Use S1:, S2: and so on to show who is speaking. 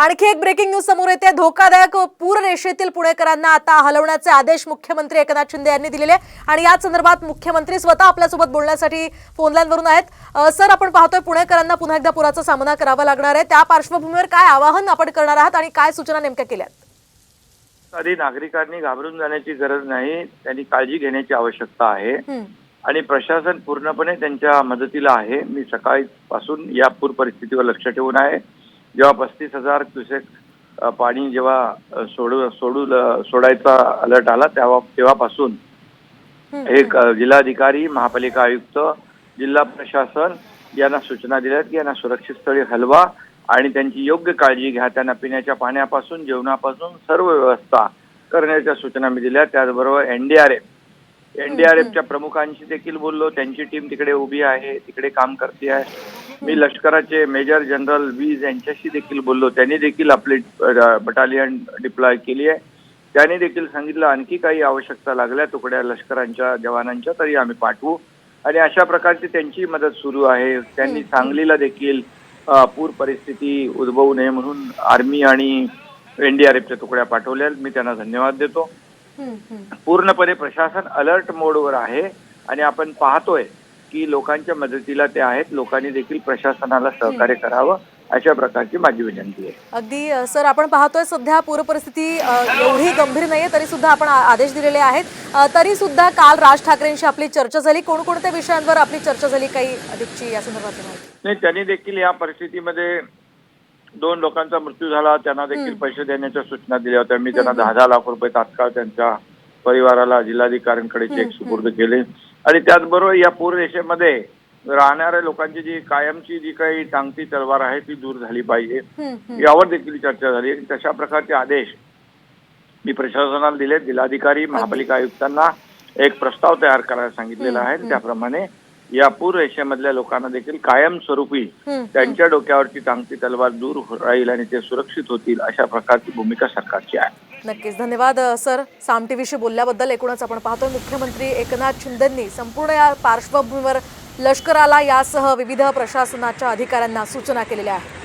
S1: आणखी एक breaking news समोर येते. धोकादायक पूर रेषेतील पुणेकरांना आता हलवण्याचे आदेश मुख्यमंत्री एकनाथ शिंदे यांनी दिलेले आणि याच संदर्भात मुख्यमंत्री स्वतः आपल्यासोबत बोलण्यासाठी फोन लाईनवरून आहेत सर आपण पाहतोय पुणेकरांना पुन्हा एकदा पुराचा सामना करावा लागणार आहे. त्या पार्श्वभूमीवर काय आवाहन आपण करणार आहात आणि काय सूचना नेमक्या केल्यात
S2: आधी नागरिकांनी घाबरून जाण्याची गरज नाही. त्यांनी काळजी घेण्याची आवश्यकता आहे. आणि प्रशासन पूर्णपणे त्यांच्या मदतीला आहे. मी सकाळी पासून या पूर परिस्थितीवर लक्ष ठेवून आहे. जेव्हा पस्तीस हजार क्युसेक पाणी जेव्हा सोडू सोडू सोडायचा अलर्ट आला तेव्हा तेव्हापासून
S1: हं,
S2: एक जिल्हाधिकारी महापालिका आयुक्त जिल्हा प्रशासन यांना सूचना दिल्यात की यांना सुरक्षित स्थळी हलवा आणि त्यांची योग्य काळजी घ्या. त्यांना पिण्याच्या पाण्यापासून जेवणापासून सर्व व्यवस्था करण्याच्या सूचना मी दिल्या त्याचबरोबर एनडीआरएफ एनडीआरएफच्या प्रमुखांशी देखील बोललो. त्यांची टीम तिकडे उभी आहे तिकडे काम करते आहे. मी लष्कराचे मेजर जनरल वीज यांच्याशी देखील बोललो. त्यांनी देखील आपली बटालियन डिप्लॉय केली आहे. त्यांनी देखील सांगितलं आणखी काही आवश्यकता लागल्या तुकड्या लष्करांच्या जवानांच्या तरी आम्ही पाठवू. आणि अशा प्रकारची त्यांची मदत सुरू आहे. त्यांनी सांगलीला देखील पूर परिस्थिती उद्भवू नये म्हणून आर्मी आणि एनडीआरएफच्या तुकड्या पाठवल्या मी त्यांना धन्यवाद देतो. पूर्णपणे प्रशासन अलर्ट मोडवर आहे. आणि आपण पाहतोय की लोकांच्या मदतीला ते आहेत लोकांनी देखील प्रशासनाला सहकार्य करावं अशा प्रकारची माझी विनंती आहे.
S1: अगदी सर आपण पाहतोय सध्या पूर परिस्थिती अ, एवढी गंभीर नाहीये तरी सुद्धा आपण आदेश दिलेले आहेत. तरी सुद्धा काल राज ठाकरेंशी आपली चर्चा झाली. कोणकोणत्या विषयांवर आपली चर्चा झाली काही अधिकची या संदर्भातली माहिती?
S2: नाही त्यांनी देखील या परिस्थितीमध्ये दोन लोकांचा मृत्यू झाला. त्यांना देखील पैसे देण्याच्या सूचना दिल्या होत्या. मी त्यांना दहा दहा लाख रुपये तात्काळ त्यांच्या परिवाराला जिल्हाधिकाऱ्यांकडे चेक सुपूर्द केले. आणि त्याचबरोबर या पूर रेषेमध्ये राहणाऱ्या लोकांची जी कायमची जी काही टांगती तलवार आहे ती दूर झाली पाहिजे. यावर देखील चर्चा झाली आणि तशा प्रकारचे आदेश मी प्रशासनाला दिले. जिल्हाधिकारी महापालिका आयुक्तांना एक प्रस्ताव तयार करायला सांगितलेला आहे. त्याप्रमाणे या पूर रेषेमधल्या लोकांना देखील कायमस्वरूपी
S1: हं.
S2: त्यांच्या डोक्यावरची टांगती तलवार दूर राहील आणि ते सुरक्षित होतील अशा प्रकारची भूमिका सरकारची आहे.
S1: नक्कीच. धन्यवाद सर. साम टीव्हीशी बोलल्याबद्दल एकूणच आपण पाहतो. मुख्यमंत्री एकनाथ शिंदेंनी संपूर्ण या पार्श्वभूमीवर लष्कराला यासह विविध प्रशासनाच्या अधिकाऱ्यांना सूचना केलेल्या आहेत.